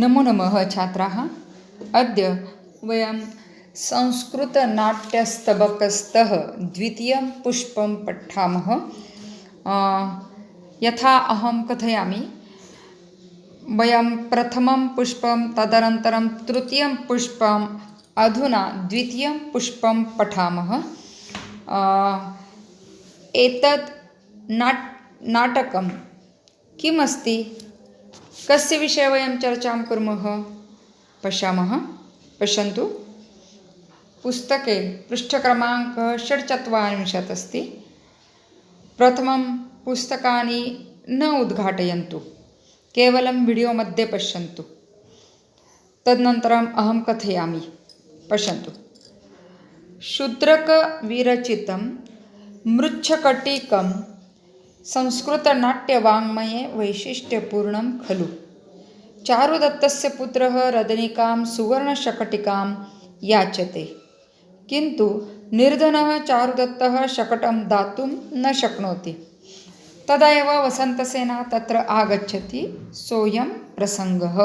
नमो नमः छात्राः। अद्य वयं संस्कृतनाट्यस्तबकस्तः द्वितीयं पुष्पं पठामः। यथा अहं कथयामि वयं प्रथमं पुष्पं तदनन्तरं तृतीयं पुष्पम् अधुना द्वितीयं पुष्पं पठामः। एतत् नाट् नाटकं किमस्ति? कस्य विषये वयं चर्चां कुर्मः? पश्यामः। पश्यन्तु। पुस्तके पृष्ठक्रमाङ्कः षड्चत्वारिंशत् अस्ति। प्रथमं पुस्तकानि न उद्घाटयन्तु। केवलं विडियो मध्ये पश्यन्तु। तदनन्तरम् अहं कथयामि। पश्यन्तु। शूद्रकविरचितं मृच्छकटिकं संस्कृतनाट्यवाङ्मये वैशिष्ट्यपूर्णं खलु। चारुदत्तस्य पुत्रः रजनिकां सुवर्णशकटिकां याचते। किन्तु निर्धनः चारुदत्तः शकटं दातुं न शक्नोति। तदा एव वसन्तसेना तत्र आगच्छति सोऽयं प्रसङ्गः।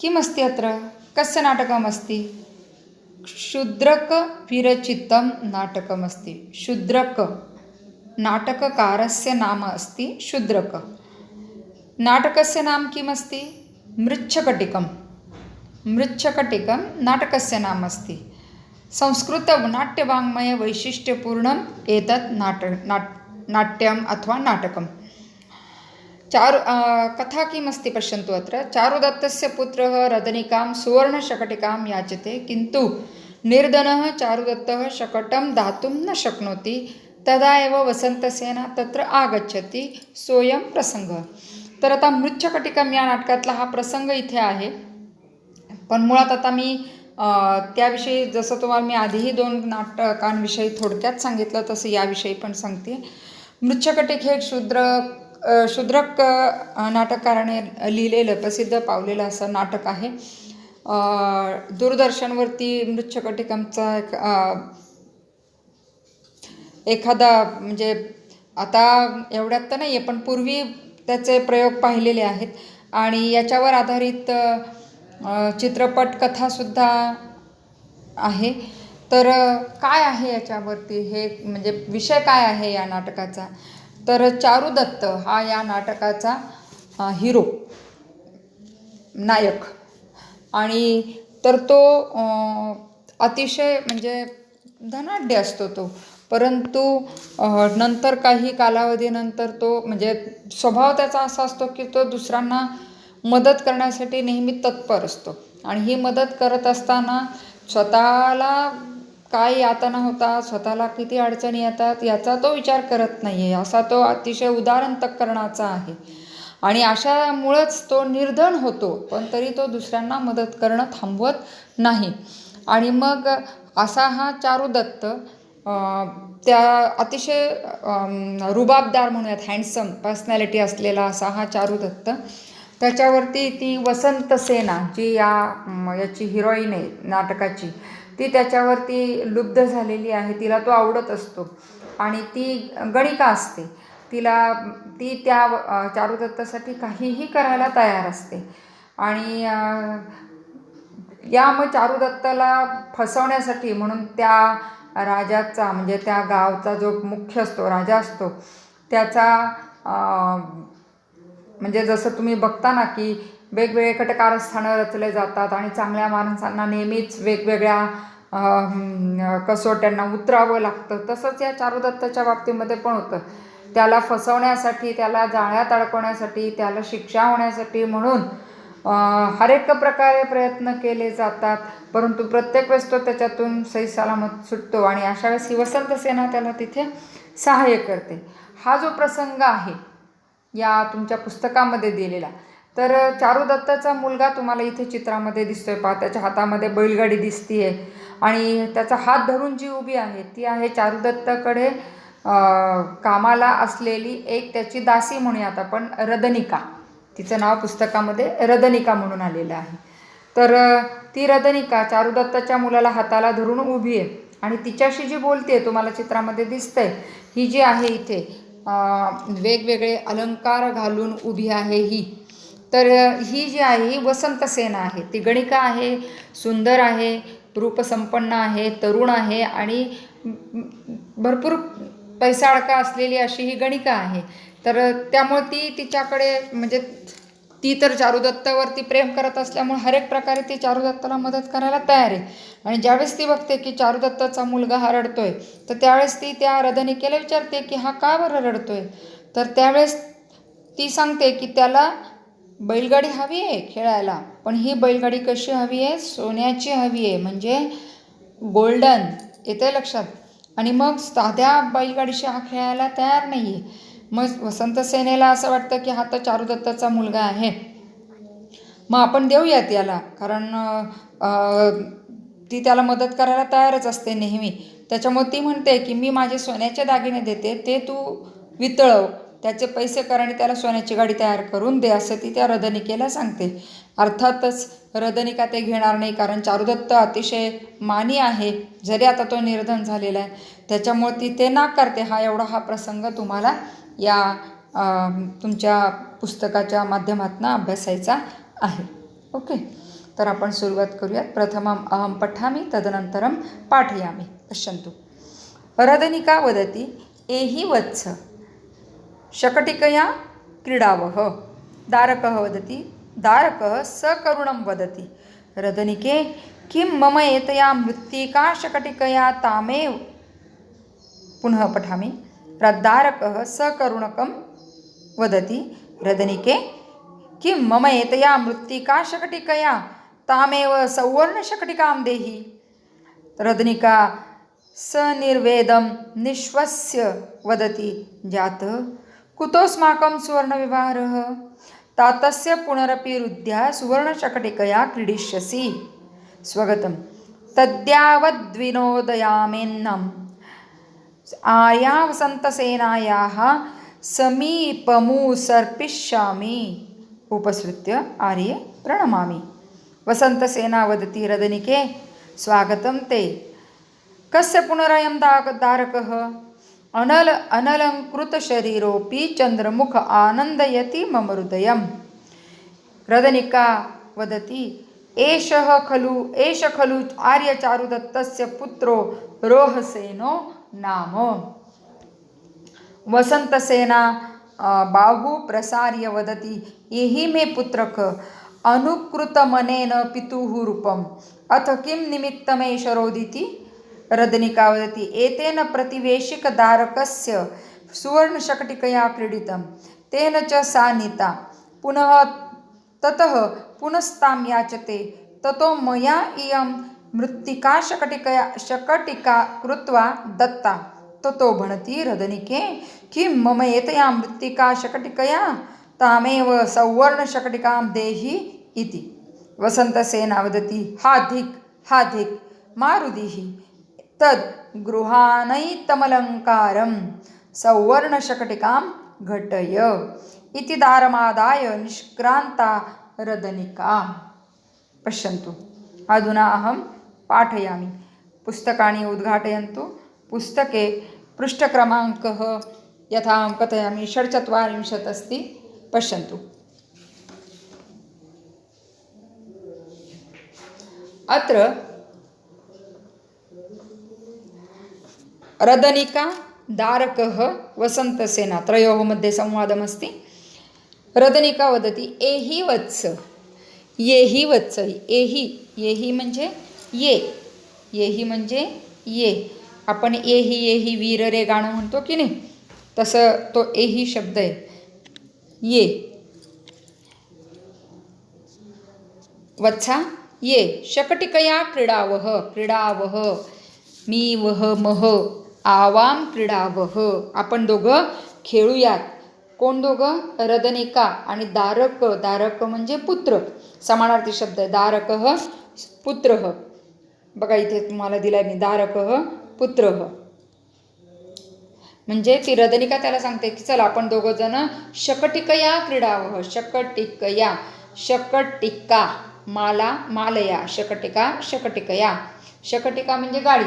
किमस्ति अत्र? कस्य नाटकमस्ति? शूद्रकविरचितं नाटकमस्ति। शूद्रक नाटककारस्य नाम अस्ति शूद्रकः। नाटकस्य नाम किमस्ति? मृच्छकटिकं मृच्छकटिकं नाटकस्य नाम अस्ति। संस्कृतनाट्यवाङ्मयवैशिष्ट्यपूर्णम् एतत् नाट नाट् नाट्यम् अथवा नाटकं चारु कथा किमस्ति पश्यन्तु अत्र? चारुदत्तस्य पुत्रः रदनिकां सुवर्णशकटिकां याचते किन्तु निर्धनः चारुदत्तः शकटं दातुं न शक्नोति। तदा एव वसंतसेना तत्र आगच्छति सोऽयं प्रसंग तर आता मृच्छकटिकम या नाटकातला हा प्रसंग इथे आहे. पण मुळात आता मी त्याविषयी जसं तुम्हाला मी आधीही दोन नाटकांविषयी थोडक्यात सांगितलं तसं याविषयी पण सांगते. मृच्छकटिक हे शूद्र शूद्रक नाटककाराने लिहिलेलं प्रसिद्ध पावलेलं असं नाटक आहे. दूरदर्शनवरती मृच्छकटिकमचा एक एखादा म्हणजे आता एवढ्यात तर नाही आहे पण पूर्वी त्याचे प्रयोग पाहिलेले आहेत. आणि याच्यावर आधारित चित्रपट कथासुद्धा आहे. तर काय आहे याच्यावरती? हे म्हणजे विषय काय आहे या नाटकाचा? तर चारुदत्त हा या नाटकाचा हिरो नायक. आणि तर तो अतिशय म्हणजे धनाढ्य असतो तो. परंतु नंतर काही कालावधीनंतर तो म्हणजे स्वभाव त्याचा असा असतो की तो दुसऱ्यांना मदत करण्यासाठी नेहमी तत्पर असतो. आणि ही मदत करत असताना स्वतःला काय यातना होता स्वतःला किती अडचणी येतात याचा तो विचार करत नाही आहे असा तो अतिशय उदारंतकरणाचा आहे. आणि अशामुळंच तो निर्धन होतो पण तरी तो दुसऱ्यांना मदत करणं थांबवत नाही. आणि मग असा हा चारुदत्त त्या अतिशय रुबाबदार म्हणूयात हँडसम पर्सनॅलिटी असलेला असा हा चारुदत्त त्याच्यावरती ती वसंत सेना जी या याची हिरोईन आहे नाटकाची ती त्याच्यावरती लुब्ध झालेली आहे. तिला तो आवडत असतो. आणि ती गणिका असते. तिला ती त्या चारुदत्तासाठी काहीही करायला तयार असते. आणि या मग चारुदत्ताला फसवण्यासाठी म्हणून त्या राजाचा म्हणजे त्या गावचा जो मुख्य असतो राजा असतो त्याचा म्हणजे जसं तुम्ही बघता ना की वेगवेगळे कटकारस्थानं रचले जातात आणि चांगल्या माणसांना नेहमीच वेगवेगळ्या कसोट्यांना उतरावं लागतं. तसंच या चारुदत्ताच्या बाबतीमध्ये पण होतं. त्याला फसवण्यासाठी त्याला जाळ्यात अडकवण्यासाठी त्याला शिक्षा होण्यासाठी म्हणून हर एक प्रकारे प्रयत्न केले जातात परंतु प्रत्येक वेळेस तो त्याच्यातून सही सलामत सुटतो आणि अशा वेळेस ही वसंत सेना त्याला तिथे सहाय्य करते. हा जो प्रसंग आहे या तुमच्या पुस्तकामध्ये दिलेला तर चारुदत्ताचा मुलगा तुम्हाला इथे चित्रामध्ये दिसतोय. पहा त्याच्या हातामध्ये बैलगाडी दिसतीये आणि त्याचा हात धरून जी उभी आहे ती आहे चारुदत्ताकडे कामाला असलेली एक त्याची दासी म्हणूयात आपण रदनिका. तिचं नाव पुस्तकामध्ये रदनिका म्हणून आलेलं आहे. तर ती रदनिका चारुदत्ताच्या मुलाला हाताला धरून उभी आहे आणि तिच्याशी जी बोलते तुम्हाला चित्रामध्ये दिसतंय ही जी आहे इथे वेगवेगळे अलंकार घालून उभी आहे ही. तर ही जी आहे ही वसंत सेना आहे. ती गणिका आहे सुंदर आहे रूपसंपन्न आहे तरुण आहे आणि भरपूर पैसा असलेली अशी ही गणिका आहे. तर त्यामुळे ती तिच्याकडे म्हणजे ती तर चारुदत्तावरती प्रेम करत असल्यामुळे हर एक प्रकारे ती चारुदत्ताला मदत करायला तयार आहे. आणि ज्यावेळेस ती बघते की चारुदत्ताचा मुलगा हा रडतोय तर त्यावेळेस ती त्या रदनिकेला विचारते की हा का बरं रडतोय? तर त्यावेळेस ती सांगते की त्याला बैलगाडी हवी आहे खेळायला पण ही बैलगाडी कशी हवी आहे? सोन्याची हवी आहे म्हणजे गोल्डन. येते लक्षात? आणि मग साध्या बैलगाडीशी हा खेळायला तयार नाही आहे मग वसंत सेनेला असं वाटतं की हा तर चारुदत्ताचा मुलगा आहे. मग आपण देऊयात याला कारण ती त्याला मदत करायला तयारच असते नेहमी. त्याच्यामुळे ती म्हणते की मी माझे सोन्याचे दागिने देते ते तू वितळव. त्याचे पैसे कर आणि त्याला सोन्याची गाडी तयार करून दे असं ती त्या रदनिकेला सांगते. अर्थातच रदनिका ते घेणार नाही कारण चारुदत्त अतिशय मानी आहे जरी आता तो निर्धन झालेला आहे. त्याच्यामुळे ती ते नाकारते. हा एवढा हा प्रसंग तुम्हाला या तुमच्या पुस्तकाच्या माध्यमातून अभ्यासायचा आहे. ओके? तर आपण सुरुवात करूयात. प्रथमम् अहं पठामि तदनन्तरं पाठयामि. पश्यन्तु. रदनिका वदति एहि वत्स शकटिकया क्रीडावः? दारकः वदति दारकः सकरुणं वदति। रदनिके किं मम एतया मृत्तिका शकटिकया तामेव? पुनः पठामि। रद्दारकः सकरुणकं वदति रदनिके किं मम एतया मृत्तिका शकटिकया तामेव सौवर्णशकटिकां देहि? रदनिका सनिर्वेदं निश्वस्य वदति जातः कुतोऽस्माकं सुवर्णव्यवहारः तातस्य पुनरपि रुद्ध्या सुवर्णशकटिकया क्रीडिष्यसि। स्वगतं तद्यावद्विनोदयामेन्नम् आर्या वसन्तसेनायाः समीपमुसर्पिष्यामि उपसृत्य आर्ये प्रणमामि। वसन्तसेना वदति रदनिके स्वागतं ते। कस्य पुनरयं दा दारकः? अनल अनलङ्कृतशरीरोऽपि चन्द्रमुख आनन्दयति मम हृदयं रदनिका वदति एषः खलु एष खलु आर्यचारुदत्तस्य पुत्रो रोहसेनो नाम। वसन्तसेना बाहु प्रसार्य वदति एहि मे पुत्रक अनुकृतमनेन पितुः रूपम्। अथ किं निमित्तमेष रोदिति रदनिका वदति एतेन प्रतिवेशिकदारकस्य सुवर्णशकटिकया क्रीडितं तेन च सा नीता। पुनः ततः पुनस्तां याचते ततो मया इयं मृत्तिका शकटिकया शकटिका कृत्वा दत्ता ततो भणति रदनिके किं मम एतया मृत्तिका शकटिकया तामेव सौवर्णशकटिकां देहि इति। वसन्तसेना वदति हा धिक् हा धिक् मारुदिः तद् गृहानैतमलङ्कारं सौवर्णशकटिकां घटय इति दारमादाय निष्क्रान्ता रदनिका पश्यन्तु अधुना अहं पाठयामि। पुस्तकानि उद्घाटयन्तु। पुस्तके पृष्ठक्रमाङ्कः यथा अहं कथयामि। षड्चत्वारिंशत् अस्ति। पश्यन्तु। अत्र रदनिका दारकः वसन्तसेना त्रयोः मध्ये संवादमस्ति। रदनिका वदति एहि वत्स येहि वत्स एहि येहि म्हणजे ये. येहि म्हणजे ये. आपण एही येही वीर रे गाणं म्हणतो की नाही? तसं तो एही शब्द आहे. ये. वत्सा ये. शकटिकया क्रीडावह क्रीडावह. मी वह मह. आवाम क्रीडावह. आपण दोघं खेळूयात. कोण दोघं? रदनिका आणि दारक. दारक म्हणजे पुत्र. समानार्थी शब्द आहे. दारक पुत्र. बघा इथे तुम्हाला दिलाय मी दारक पुत्र म्हणजे ती रदनिका त्याला सांगते की चला आपण दोघं जण शकटिकया क्रीडावह शकटिकया शकटिका माला मालया शकटिका शकटिकया. शकटिका म्हणजे गाडी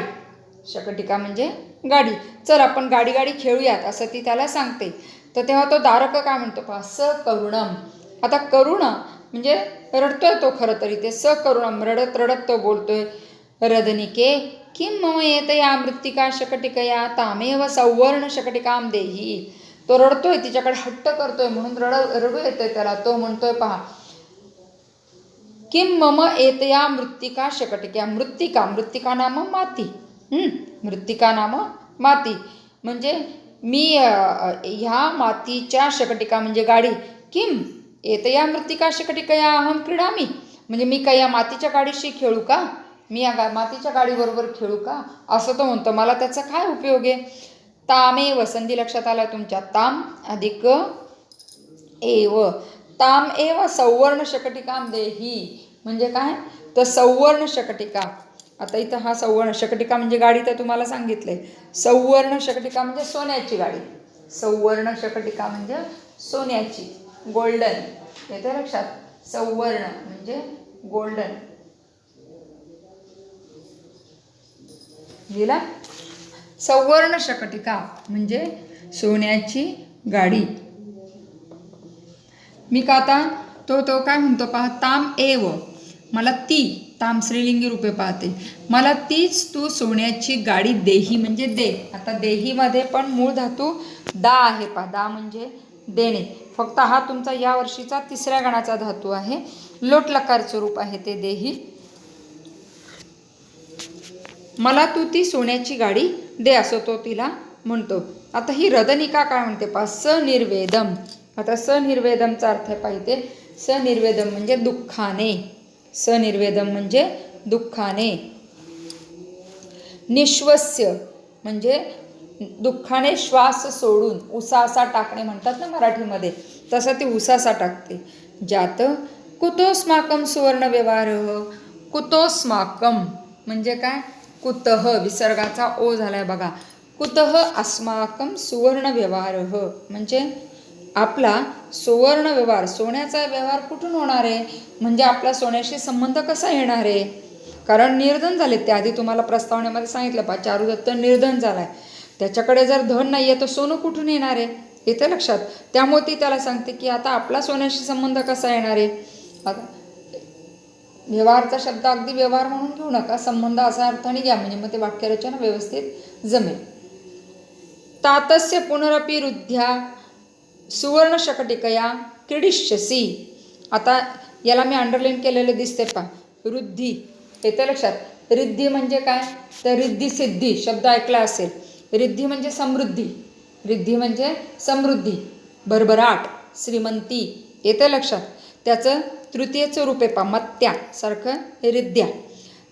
शकटिका म्हणजे गाडी. चल आपण गाडी गाडी खेळूयात असं ती त्याला सांगते. तर तेव्हा तो दारक काय म्हणतो पहा स करुणम आता करुण म्हणजे रडतोय तो खरं तरी ते स करुणम रडत रडत तो बोलतोय रदनिके किं मम येतया मृत्तिका शकटिकया तामेव सौवर्ण शकटिकाम देही. तो रडतोय तिच्याकडे हट्ट करतोय म्हणून रड रडू येतोय त्याला. तो म्हणतोय पहा किं मम एतया मृत्तिका शकटिक्या मृत्तिका मृत्तिका नाम माती. मृत्तिका नाम माती. म्हणजे मी ह्या मातीच्या शकटिका म्हणजे गाडी किम एतया मृत्तिका शकटिकया अहम क्रीडामी. म्हणजे मी काय या मातीच्या गाडीशी खेळू का? मी या गा मातीच्या गाडीबरोबर खेळू का? असं तो म्हणतो. मला त्याचा काय उपयोग आहे? तामेव संधी लक्षात आला तुमच्या. ताम अधिक एव. ताम एव सौवर्ण शकटिकाम देही. म्हणजे काय? तर सौवर्ण शकटिका. आता इथं हा सौवर्ण शकटिका म्हणजे गाडी तर तुम्हाला सांगितलंय. सौवर्ण शकटिका म्हणजे सोन्याची गाडी. सौवर्ण शकटिका म्हणजे सोन्याची. गोल्डन. येते लक्षात? सौवर्ण म्हणजे गोल्डन. लिहिला? सौवर्ण शकटिका म्हणजे सोन्याची गाडी. मी का आता तो तो काय म्हणतो पहा? ताम एव. मला ती ताम श्रीलिंगी रूपे पाहते. मला तीच तू सोन्याची गाडी देही म्हणजे दे. आता देहीमध्ये पण मूळ धातू दा आहे पहा. दा म्हणजे देणे. फक्त हा तुमचा या वर्षीचा तिसऱ्या गणाचा धातू आहे. लोटलकारचं रूप आहे ते देही. मला तू ती सोन्याची गाडी दे असं तो तिला म्हणतो. आता ही रदनिका काय म्हणते पा सनिर्वेदम. आता सनिर्वेदमचा अर्थ पाहिजे सनिर्वेदम म्हणजे दुःखाने. सनिर्वेदम म्हणजे दुःखाने. निश्वस्य म्हणजे दुःखाने श्वास सोडून उसासा टाकणे म्हणतात ना मराठीमध्ये तसं ती उसासा टाकते. ज्यात कुतोस्माकम सुवर्ण व्यवहार कुतोस्माकम म्हणजे काय? कुतः? विसर्गाचा ओ झालाय बघा. कुतः? अस्माकम सुवर्ण व्यवहार म्हणजे आपला सुवर्ण व्यवहार सोन्याचा व्यवहार कुठून होणार आहे? म्हणजे आपला सोन्याशी संबंध कसा येणार आहे? कारण निर्धन झाले त्याआधी तुम्हाला प्रस्तावनेमध्ये सांगितलं पा चारुदत्त निर्धन झालाय. त्याच्याकडे जर धन नाही आहे तर सोनं कुठून येणार आहे? येते लक्षात. त्यामुळे ती त्याला सांगते की आता आपला सोन्याशी संबंध कसा येणार आहे? आता व्यवहारचा शब्द अगदी व्यवहार म्हणून घेऊ नका. संबंध असा अर्थाने घ्या. म्हणजे मग ते वाक्यरचना व्यवस्थित जमेल. तातस्य पुनरपी रुद्ध्या सुवर्ण शकटिकया क्रीडिष्यसी. आता याला मी अंडरलाईन केलेलं दिसते पा रुद्धी. येतं लक्षात. रिद्धी म्हणजे काय? तर रिद्धी सिद्धी. शब्द ऐकला असेल. रिद्धी म्हणजे समृद्धी. रिद्धी म्हणजे समृद्धी. भरभराट. श्रीमंती. येते लक्षात. त्याचं तृतीयचं रूपे आहे मत्या सारखं रिद्ध्या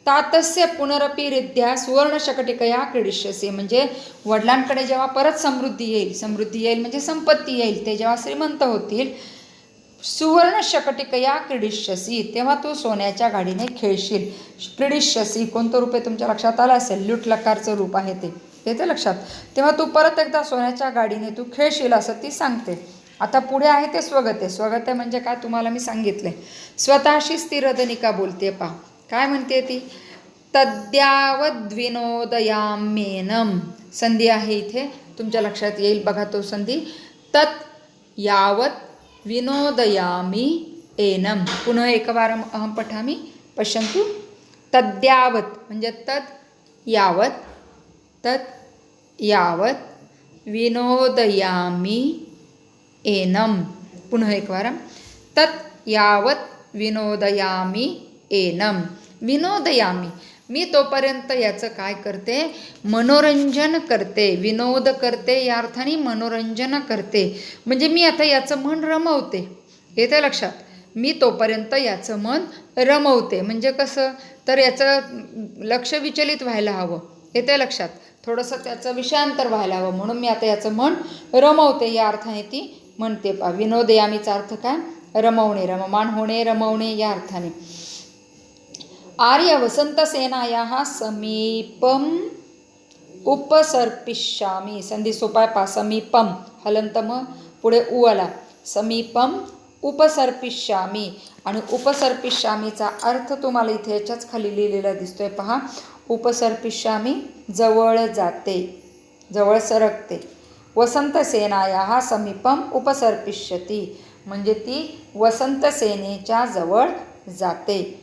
तातस्य पुनरपी रिद्ध्या सुवर्णशकटिकया क्रीडिष्यसे. म्हणजे वडिलांकडे जेव्हा परत समृद्धी येईल समृद्धी येईल म्हणजे संपत्ती येईल ते जेव्हा श्रीमंत होतील सुवर्ण शकटिकया क्रीडिष्यसी. तेव्हा तू सोन्याच्या गाडीने खेळशील क्रीडिष्यसी. कोणतं रूप आहे तुमच्या लक्षात आलं असेल? लूट लकारचं रूप आहे ते. येते लक्षात? तेव्हा तू परत एकदा सोन्याच्या गाडीने तू खेळशील असं ती सांगते. आता पुढे आहे ते स्वगते. स्वगते म्हणजे काय तुम्हाला मी सांगितले. आहे स्वतःशी रदनिका बोलते पा काय म्हणते ती? तद्यावद्विनोदयामेनम संधी आहे इथे. तुमच्या लक्षात येईल बघा तो संधी. तत् यावत विनोदयामी एनम पुनः एकवारम् अहं पठामि. पश्यन्तु. तद्यावत म्हणजे तत् यावत. तत् यावत विनोदयामी एनम। पुनः एकवारं। तत् यावत् विनोदयामी एनम। विनोदयामी। मी तोपर्यंत याचं काय करते? मनोरंजन करते। विनोद करते या अर्थाने मनोरंजन करते. म्हणजे मी आता याचं मन रमवते. येते लक्षात? मी तोपर्यंत याचं मन रमवते. म्हणजे कसं? तर याचं लक्ष विचलित व्हायला हवं. येते लक्षात? थोडंसं त्याचं विषयांतर व्हायला हवं. म्हणून मी आता याचं मन रमवते. या अर्थाने ती म्हणते पा विनोदयामीचा अर्थ काय रमवणे रममान होणे रमवणे या अर्थाने. आर्य वसंतसेनाया समीपम उपसर्पिष्यामी. संधी सोपाय पा समीपम. हलंतम पुढे उवाला समीपम उपसर्पिष्यामी. आणि उपसर्पिष्यामीचा अर्थ तुम्हाला इथे याच्याच खाली लिहिलेला दिसतोय पहा. उपसर्पिष्यामी जवळ जाते. जवळ सरकते. वसंतसेनाया समीपम उपसर्पिष्यती. म्हणजे ती वसंतसेनेच्या जवळ जाते.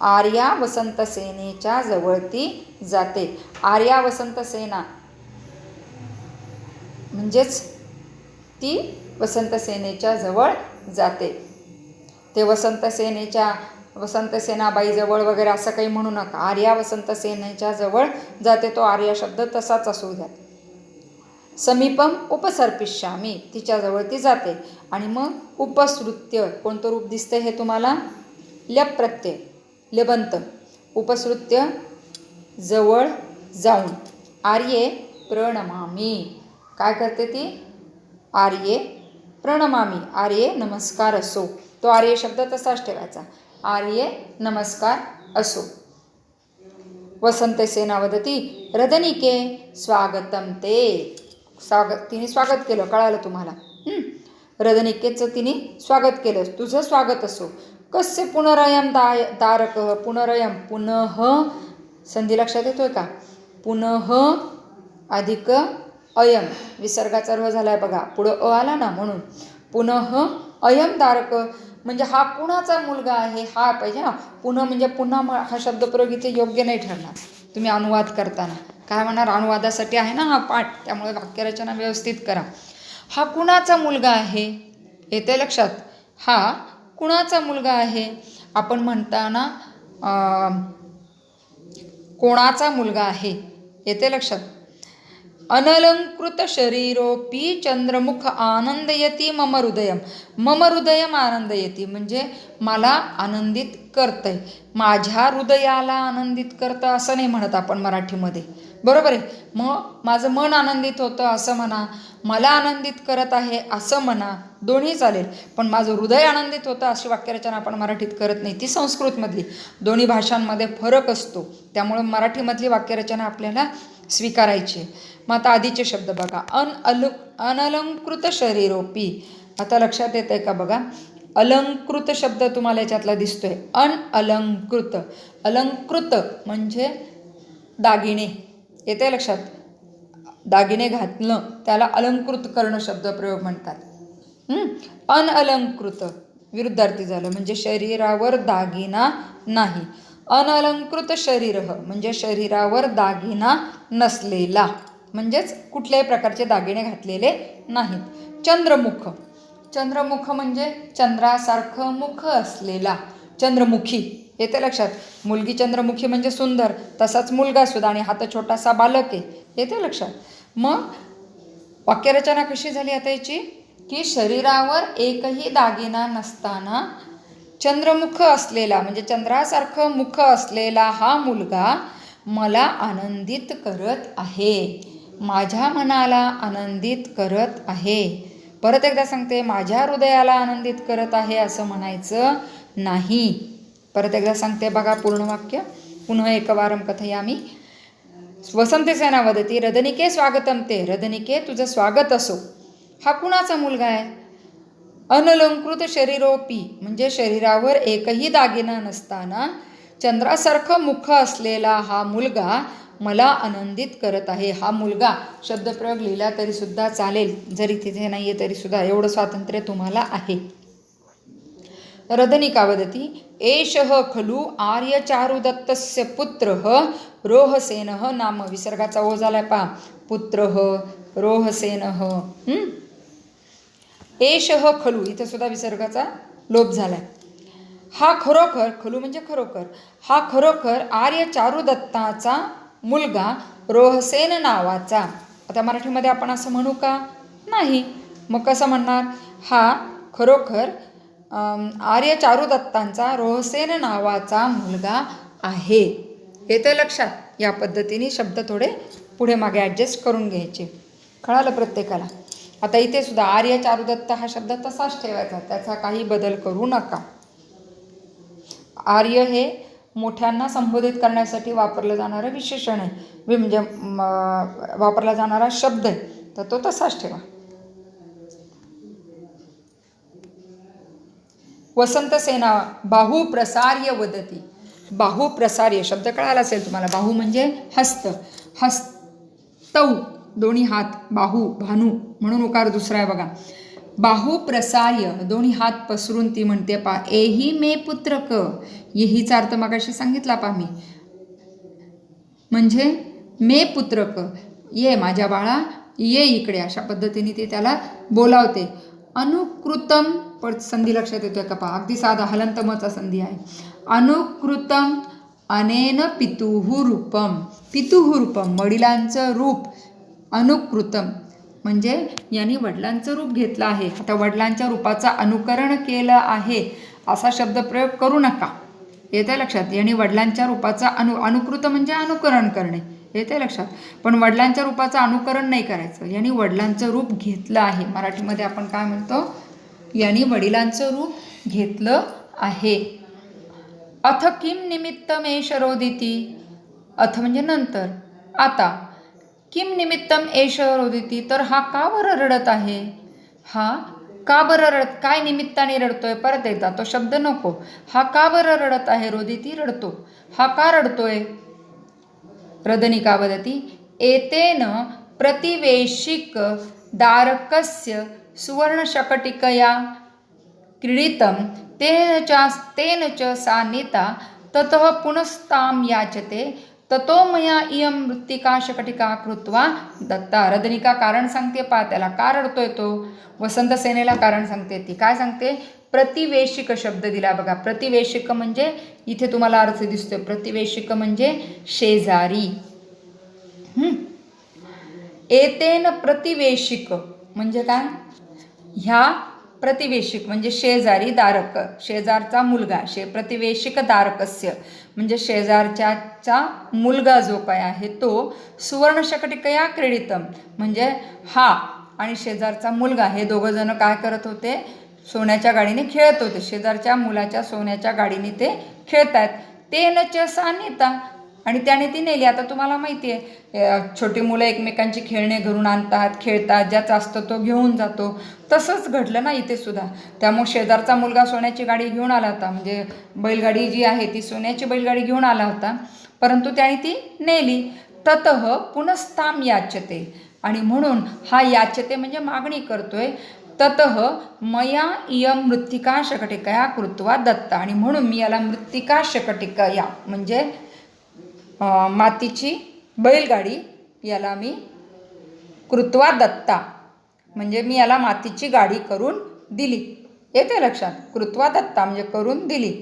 आर्या वसंतसेनेच्या जवळ ती जाते. आर्या वसंतसेना म्हणजेच ती वसंतसेनेच्या जवळ जाते. ते वसंतसेनेच्या वसंतसेनाबाईजवळ वगैरे असं काही म्हणू नका. आर्या वसंतसेनेच्या जवळ जाते तो आर्या शब्द तसाच असू द्या समीपम उपसर्पिष्यामी तिच्याजवळ ती जाते. आणि मग उपसृत्य कोणतं रूप दिसतं हे तुम्हाला? ल्यप प्रत्यय लबंत. उपसृत्य जवळ जाऊन. आर्ये प्रणमामी. काय करते ती? आर्ये प्रणमामी. आर्ये नमस्कार असो. तो आर्य शब्द तसाच ठेवायचा. आर्ये नमस्कार असो. वसंत सेना वदती रदनिके स्वागतम ते. स्वागत तिने स्वागत केलं कळालं तुम्हाला? रदनिकेचं तिने स्वागत केलं. तुझं स्वागत असो. कस्य पुनरयम दाय तारक पुनरयम पुनः संधी लक्षात येतोय का? पुनः अधिक अयम विसर्गाचा रह झाला आहे बघा. पुढं अ आला ना म्हणून. पुनः अयम तारक म्हणजे हा कुणाचा मुलगा आहे? हा पाहिजे ना. पुन्हा म्हणजे पुन्हा हा शब्दप्रयोग इथे योग्य नाही ठरणार. तुम्ही अनुवाद करताना. काय म्हणणार अनुवादासाठी आहे ना हा पाठ. त्यामुळे वाक्यरचना व्यवस्थित करा. हा कुणाचा मुलगा आहे? येते लक्षात. हा कुणाचा मुलगा आहे? आपण म्हणताना कोणाचा मुलगा आहे? येते लक्षात. अनलंकृत शरीरोपी चंद्रमुख आनंद येती मम हृदयम. मम हृदयम आनंदयती म्हणजे मला आनंदित करतंय. माझ्या हृदयाला आनंदित करतं असं नाही म्हणत आपण मराठीमध्ये. बरोबर आहे. मग माझं मन आनंदित होतं असं म्हणा. मला आनंदित करत आहे असं म्हणा. दोन्ही चालेल. पण माझं हृदय आनंदित होतं अशी वाक्यरचना आपण मराठीत करत नाही. ती संस्कृतमधली. दोन्ही भाषांमध्ये फरक असतो. त्यामुळं मराठीमधली वाक्यरचना आपल्याला स्वीकारायची. आहे. मग आता आधीचे शब्द बघा. अन अलु अनलंकृत शरीरोपी. आता लक्षात येत आहे का बघा? अलंकृत शब्द तुम्हाला याच्यातला दिसतोय. अन अलंकृत. अलंकृत म्हणजे दागिने. येते लक्षात? दागिने घातलं त्याला अलंकृत करणं शब्दप्रयोग म्हणतात. अनअलंकृत विरुद्धार्थी झालं म्हणजे शरीरावर दागिना नाही. अनअलंकृत शरीर म्हणजे शरीरावर दागिना नसलेला म्हणजेच कुठल्याही प्रकारचे दागिने घातलेले नाहीत. चंद्रमुख चंद्रमुख म्हणजे चंद्रासारखं मुख असलेला चंद्रमुखी. येते लक्षात. मुलगी चंद्रमुखी म्हणजे सुंदर तसाच मुलगा सुद्धा आणि हात छोटासा बालक आहे. येते लक्षात. मग वाक्यरचना कशी झाली आता याची? की शरीरावर एकही दागिना नसताना चंद्रमुख असलेला म्हणजे चंद्रासारखं मुख असलेला हा मुलगा मला आनंदित करत आहे. माझ्या मनाला आनंदित करत आहे. परत एकदा सांगते माझ्या हृदयाला आनंदित करत आहे असं म्हणायचं नाही. परत एकदा सांगते बघा पूर्ण वाक्य. पुन्हा एकवारं कथयामी. वसंत सेना वदती रदनिके स्वागतम ते रदनिके तुझं स्वागत असो. हा कुणाचा मुलगा आहे? अनलंकृत शरीरोपी म्हणजे शरीरावर एकही दागिना नसताना चंद्रासारखं मुख असलेला हा मुलगा मला आनंदित करत आहे. हा मुलगा शब्दप्रयोग लिहिला तरीसुद्धा चालेल. जरी तिथे नाही आहे तरीसुद्धा एवढं स्वातंत्र्य तुम्हाला आहे. रदनिका वदति एषः खलु आर्यचारुदत्तस्य पुत्रः रोहसेनः नाम विसर्गाचा ओ झालाय पा पुत्रः रोहसेनः एषः खलू इथं सुद्धा विसर्गाचा लोप झालाय। हा खरोखर खलू म्हणजे खरोखर हा खरोखर आर्य चारुदत्ताचा मुलगा रोहसेन नावाचा। आता मराठीमध्ये आपण असं म्हणू का? नाही. मग कसं म्हणणार? हा खरोखर आर्य चारुदत्तांचा रोहसेन नावाचा मुलगा आहे. येतं लक्षात. या पद्धतीने शब्द थोडे पुढे मागे ॲडजस्ट करून घ्यायचे. कळालं प्रत्येकाला? आता इथे सुद्धा आर्य चारुदत्त हा शब्द तसाच ठेवायचा. त्याचा काही बदल करू नका. आर्य हे मोठ्यांना संबोधित करण्यासाठी वापरलं जाणारं विशेषण आहे. म्हणजे वापरला जाणारा शब्द आहे. तर तो तसाच ठेवा. वसंतसेना बाहू प्रसार्य वदती. बाहू प्रसार्य शब्द कळाला असेल तुम्हाला. बाहू म्हणजे हस्त. हस्तौ. दोन्ही हात बाहू भानू म्हणून उकार दुसरा आहे बघा. बाहू प्रसार्य दोन्ही हात पसरून ती म्हणते पा एही मे पुत्रक. येहीचा अर्थ मागाशी सांगितला पा मी. म्हणजे मे पुत्रक. ये माझ्या बाळा ये इकडे. अशा पद्धतीने ती त्याला बोलावते. अनुकृतम पण संधी लक्षात येतोय का पहा? अगदी साधा हलंतमचा संधी आहे. अनुकृतम अनेन पितुहुरूपम पितुहुरूपम वडिलांचं रूप. अनुकृतम म्हणजे यांनी वडिलांचं रूप घेतलं आहे. आता वडिलांच्या रूपाचं अनुकरण केलं आहे असा शब्दप्रयोग करू नका. येते लक्षात? यांनी वडिलांच्या रूपाचं अनु अनुकृत म्हणजे अनुकरण करणे. येते लक्षात? पण वडिलांच्या रूपाचं अनुकरण नाही करायचं. यांनी वडिलांचं रूप घेतलं आहे. मराठीमध्ये आपण काय म्हणतो? यांनी वडिलांचं रूप घेतलं आहे. अथ किम निमित्त एष शरोदिती? अथ म्हणजे नंतर. आता किम निमित्तम एष रोदिती तर हा का बरं रडत आहे? हा का बरं रडत काय निमित्ताने रडतोय? परत एकदा तो शब्द नको. हा का बरं रडत आहे? रोदिती रडतो. हा का रडतोय? रदनिका वदती एतेन प्रतिवेशिक दारकस्य सुवर्णशकटिकया क्रीडितं तेन च तेन च सा नीता ततः पुनस्तां याचते ततो मया इयं मृत्तिका शकटिका कृत्वा दत्ता. रदनिका कारण सांगते पा त्याला का रडतोय तो? वसंत सेनेला कारण सांगते ती काय सांगते? प्रतिवेशिक शब्द दिला बघा. प्रतिवेशिक म्हणजे इथे तुम्हाला अर्थ दिसतोय. प्रतिवेशिक म्हणजे शेजारी. येतेन एतेन प्रतिवेशिक. म्हणजे काय? ह्या प्रतिवेशिक म्हणजे शेजारी दारक शेजारचा मुलगा शे प्रतिवेशिक दारकस्य म्हणजे शेजारच्याचा मुलगा जो काय आहे तो सुवर्णशकटिकया क्रीडितम म्हणजे हा आणि शेजारचा मुलगा हे दोघं जण काय करत होते? सोन्याच्या गाडीने खेळत होते. शेजारच्या मुलाच्या सोन्याच्या गाडीने ते खेळत आहेत ते न सान्यता आणि त्याने ती नेली. आता तुम्हाला माहिती आहे छोटी मुलं एकमेकांची खेळणे घरून आणतात खेळतात ज्याचा असतो तो घेऊन जातो. तसंच घडलं ना इथे सुद्धा. त्यामुळे शेजारचा मुलगा सोन्याची गाडी घेऊन आला होता. म्हणजे बैलगाडी जी आहे ती सोन्याची बैलगाडी घेऊन आला होता. परंतु त्याने ती नेली. ततः पुनस्ताम याचते. आणि म्हणून हा याचते म्हणजे मागणी करतोय ततः मया इयम मृत्तिका शकटिकया कृत्वा दत्ता. आणि म्हणून मी याला मृत्तिका शकटिकया. म्हणजे मातीची बैलगाडी याला मी कृत्वा दत्ता. म्हणजे मी याला मातीची गाडी करून दिली. येते लक्षात? कृत्वा दत्ता म्हणजे करून दिली.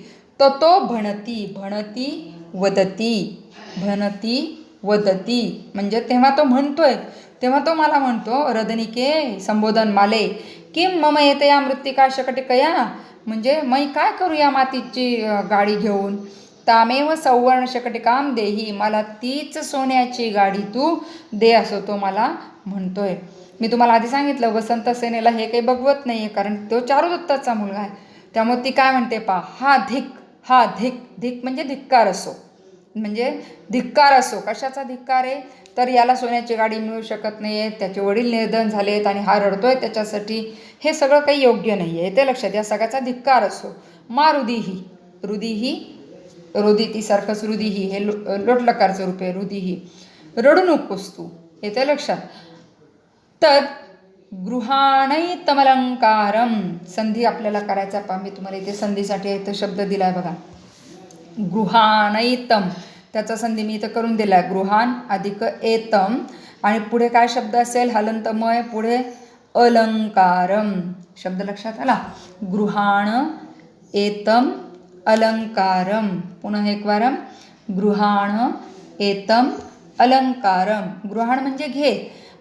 तर तो भणती भणती वदती. भणती वदती. म्हणजे तेव्हा तो म्हणतोय तेव्हा तो मला म्हणतो रदनिके संबोधन माले. किम मम येते या मृत्तिका शकटिकया? म्हणजे मै काय करू या मातीची गाडी घेऊन? तामेव सौवर्ण शकटिकाम देही. मला तीच सोन्याची गाडी तू दे असं तो मला म्हणतोय. मी तुम्हाला आधी सांगितलं वसंत सेनेला हे काही बघवत नाही आहे कारण तो चारुदत्ताचा मुलगा आहे. त्यामुळे ती काय म्हणते पा हा धिक हा धिक धिक म्हणजे धिक्कार असो. म्हणजे धिक्कार असो. कशाचा धिक्कार आहे? तर याला सोन्याची गाडी मिळू शकत नाही आहे त्याचे वडील निर्धन झालेत आणि हा रडतोय त्याच्यासाठी. हे सगळं काही योग्य नाही आहे ते लक्षात या सगळ्याचा धिक्कार असो. मा हृधी ही रुदितीसारखंच रुदिही हे लो लोटलकारचं रूप आहे रुदिही. रडू नकोस तू येते लक्षात. तद गृहाणैतमलंकारम संधी आपल्याला करायचा पा मी तुम्हाला इथे संधीसाठी इथं शब्द दिलाय बघा. गृहाणैतम त्याचा संधी मी इथं करून दिला आहे गृहान अधिक एतम आणि पुढे काय शब्द असेल? हलंतमय पुढे अलंकारम शब्द लक्षात आला? गृहाण एतम अलङ्कारं। पुनः एकवारं गृहाण एतम अलंकारम गृहाण म्हणजे घे।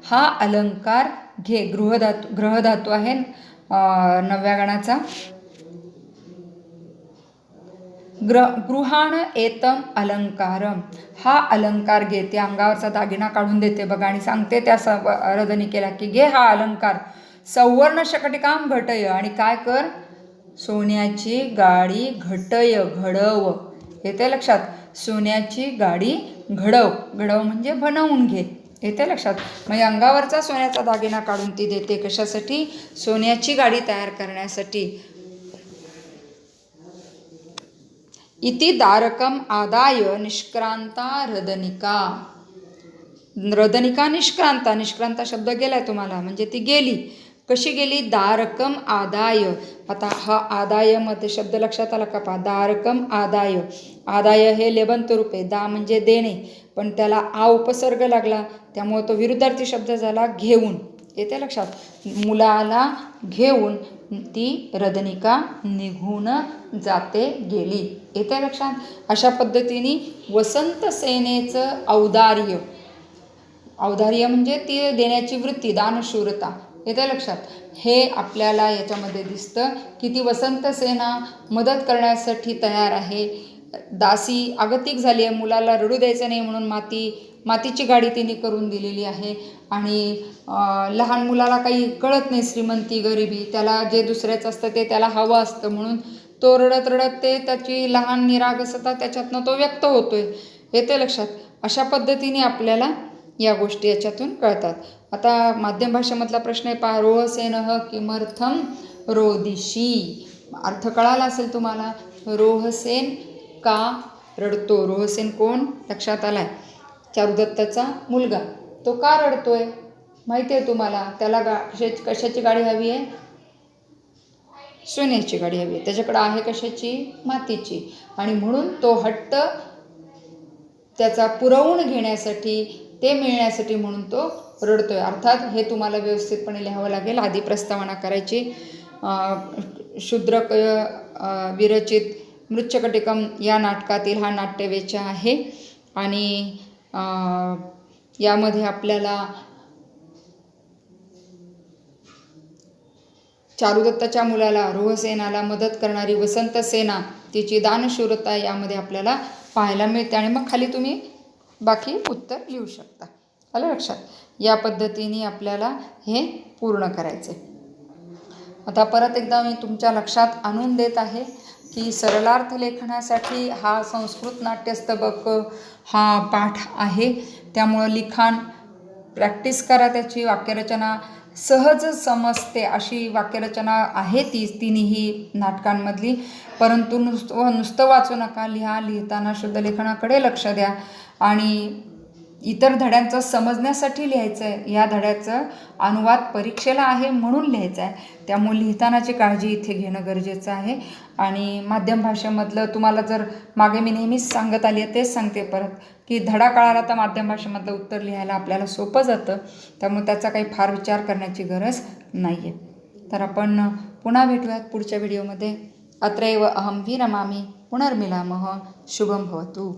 हा अलंकार घे। गृहधातू ग्रहधातू आहे नव्या नवव्या गणाचा. ग्र गृहाण एतम अलंकारम हा अलंकार घे ते अंगावरचा दागिना काढून देते बघा आणि सांगते त्या स रदनिकेला की घे हा अलंकार। सौवर्ण शकटिकाम घटय आणि काय कर? सोन्याची गाडी घटय घडव. येते लक्षात? सोन्याची गाडी घडव. घडव म्हणजे बनवून घे. येते लक्षात? म्हणजे अंगावरचा सोन्याचा दागिना काढून ती देते कशासाठी? सोन्याची गाडी तयार करण्यासाठी. इति दारकम आदाय निष्क्रांता रदनिका. रदनिका निष्क्रांता. निष्क्रांता शब्द गेलाय तुम्हाला. म्हणजे ती गेली. कशी गेली? दारकम आदाय. आता हा आदायमध्ये शब्द लक्षात आला का पहा? दारकम आदाय. आदाय हे लेबंत रूप. आहे दा म्हणजे देणे. पण त्याला आ उपसर्ग लागला. त्यामुळे तो विरुद्धार्थी शब्द झाला घेऊन. येते लक्षात? मुलाला घेऊन ती रदनिका निघून जाते गेली. येते लक्षात? अशा पद्धतीने वसंत सेनेचं औदार्य. औदार्य म्हणजे ती देण्याची वृत्ती दानशूरता. येते लक्षात. हे आपल्याला याच्यामध्ये दिसतं की ती वसंत सेना मदत करण्यासाठी तयार आहे. दासी आगतिक झाली आहे. मुलाला रडू द्यायचं नाही म्हणून माती मातीची गाडी तिने करून दिलेली आहे. आणि लहान मुलाला काही कळत नाही श्रीमंती गरिबी. त्याला जे दुसऱ्याचं असतं ते त्याला हवं असतं म्हणून तो रडत रडत ते त्याची लहान निरागसता त्याच्यातनं तो व्यक्त होतोय. येते लक्षात. अशा पद्धतीने आपल्याला या गोष्टी याच्यातून कळतात. आता माध्यम भाषेमधला प्रश्न आहे पहा रोहसेन किमर्थम रोदिशी अर्थ कळाला असेल तुम्हाला? रोहसेन का रडतो? रोहसेन कोण? लक्षात आलाय. चारुदत्ताचा मुलगा. तो का रडतोय? माहिती आहे तुम्हाला? त्याला गा कशाची गाडी हवी आहे? सोन्याची गाडी हवी आहे. त्याच्याकडं आहे कशाची? मातीची. आणि म्हणून तो हट्ट त्याचा पुरवून घेण्यासाठी ते मिळण्यासाठी म्हणून तो रडतोय. अर्थात हे तुम्हाला व्यवस्थितपणे लिहावं लागेल. आधी प्रस्तावना करायची. शूद्रक विरचित मृच्छकटिकम या नाटकातील हा नाट्यवेचा आहे. आणि यामध्ये आपल्याला चारुदत्ताच्या मुलाला रोहसेनाला मदत करणारी वसंत सेना तिची दानशूरता यामध्ये आपल्याला पाहायला मिळते. आणि मग खाली तुम्ही बाकी उत्तर लिहू शकता. आलं लक्षात? या पद्धतीने आपल्याला हे पूर्ण करायचे आता परत एकदा मी तुमच्या लक्षात आणून देत आहे की सरलार्थ लेखनासाठी हा संस्कृत नाट्यस्तबक हा पाठ आहे. त्यामुळं लिखाण प्रॅक्टिस करा त्याची वाक्यरचना सहज समजते अशी वाक्यरचना आहे ती तिन्ही नाटकांमधली. परंतु नुसतं नुसतं वाचू नका लिहा लिहिताना शुद्ध लेखनाकडे लक्ष द्या. आणि इतर धड्यांचं समजण्यासाठी लिहायचं आहे या धड्याचं अनुवाद परीक्षेला आहे म्हणून लिहायचं आहे त्यामुळे लिहितानाची काळजी इथे घेणं गरजेचं आहे. आणि माध्यम भाषेमधलं तुम्हाला जर मागे मी नेहमीच सांगत आली आहे तेच सांगते परत की धडा कळाला तर माध्यम भाषेमधलं उत्तर लिहायला आपल्याला सोपं जातं. त्यामुळे त्याचा काही फार विचार करण्याची गरज नाही आहे तर आपण पुन्हा भेटूयात पुढच्या व्हिडिओमध्ये. अत्रैव अहम विरमामी पुनर्मिलामः. शुभम भवतु.